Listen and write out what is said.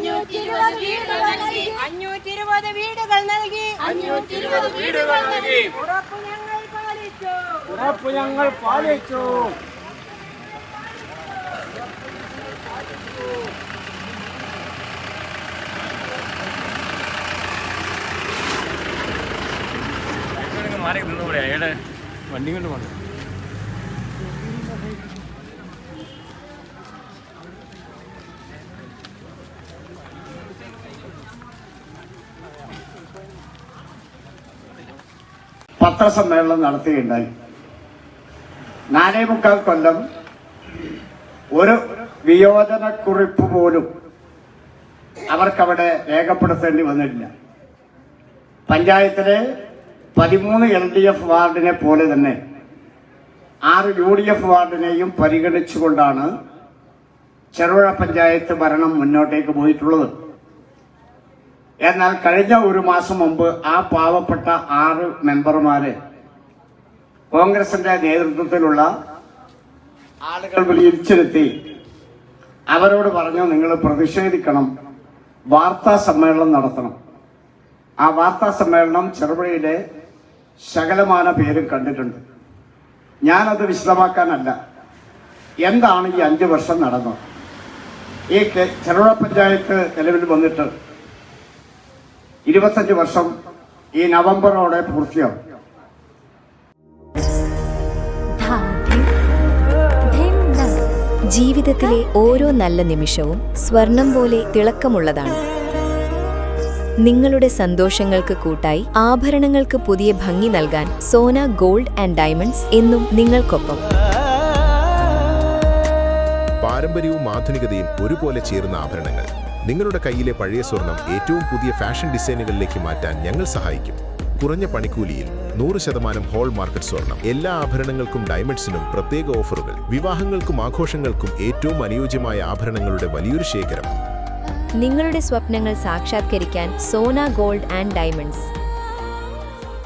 അഞ്ഞൂറ്റിരുപത് വീടുകൾ നൽകി. അഞ്ഞൂറ്റിരുപത് വീടുകൾ നൽകി. അഞ്ഞൂറ്റിരുപത് വീടുകൾ നൽകി. ഉറപ്പ് ഞങ്ങൾ പാലിച്ചു. ഉറപ്പ് ഞങ്ങൾ പാലിച്ചു. മാറി നിന്നുകൂടെ അയാളെ വണ്ടി കൊണ്ട് പോകണം പത്രസമ്മേളനം നടത്തുകയുണ്ടായി. നാലേ മുക്കാൽ കൊല്ലം ഒരു വിയോജനക്കുറിപ്പ് പോലും അവർക്കവിടെ രേഖപ്പെടുത്തേണ്ടി വന്നിട്ടില്ല. പഞ്ചായത്തിലെ പതിമൂന്ന് എൽ ഡി എഫ് വാർഡിനെ പോലെ തന്നെ ആറ് യു ഡി എഫ് വാർഡിനെയും പരിഗണിച്ചുകൊണ്ടാണ് ചെറുപുഴ പഞ്ചായത്ത് ഭരണം മുന്നോട്ടേക്ക് പോയിട്ടുള്ളത്. എന്നാൽ കഴിഞ്ഞ ഒരു മാസം മുമ്പ് ആ പാവപ്പെട്ട ആറ് മെമ്പർമാരെ കോൺഗ്രസിന്റെ നേതൃത്വത്തിലുള്ള ആളുകൾ വിളിച്ചിരുത്തി അവരോട് പറഞ്ഞു നിങ്ങൾ പ്രതിഷേധിക്കണം വാർത്താ സമ്മേളനം നടത്തണം. ആ വാർത്താ സമ്മേളനം ചെറുപുഴയിലെ ശകലമാന പേരും കണ്ടിട്ടുണ്ട്. ഞാനത് വിശദമാക്കാനല്ല. എന്താണ് ഈ അഞ്ചു വർഷം നടന്നത്? ഈ ചെറുപുഴ പഞ്ചായത്ത് നിലവിൽ വന്നിട്ട് ഇരുപത്തഞ്ച് വർഷം ഈ നവംബറോടെ പൂർത്തിയാവും. ജീവിതത്തിലെ ഓരോ നല്ല നിമിഷവും സ്വർണം പോലെ തിളക്കമുള്ളതാണ്. നിങ്ങളുടെ സന്തോഷങ്ങൾക്ക് കൂട്ടായി ആഭരണങ്ങൾക്ക് പുതിയ ഭംഗി നൽകാൻ സോന ഗോൾഡ് ആൻഡ് ഡയമണ്ട്സ് എന്നും നിങ്ങൾക്കൊപ്പം. പാരമ്പര്യവും ആധുനികതയും ഒരുപോലെ ചേർന്ന ആഭരണങ്ങൾ. നിങ്ങളുടെ കയ്യിലെ പഴയ സ്വർണം ഏറ്റവും പുതിയ ഫാഷൻ ഡിസൈനുകളിലേക്ക് മാറ്റാൻ ഞങ്ങൾ സഹായിക്കും. കുറഞ്ഞ പണിക്കൂലിയിൽ നൂറ് ശതമാനം ഹോൾ മാർക്കറ്റ് സ്വർണം. എല്ലാ ആഭരണങ്ങൾക്കും ഡയമണ്ട്സിനും പ്രത്യേക ഓഫറുകൾ. വിവാഹങ്ങൾക്കും ആഘോഷങ്ങൾക്കും ഏറ്റവും അനുയോജ്യമായ ആഭരണങ്ങളുടെ വലിയൊരു ശേഖരം. നിങ്ങളുടെ സ്വപ്നങ്ങൾ സാക്ഷാത്കരിക്കാൻ സോന ഗോൾഡ് ആൻഡ് ഡയമണ്ട്സ്.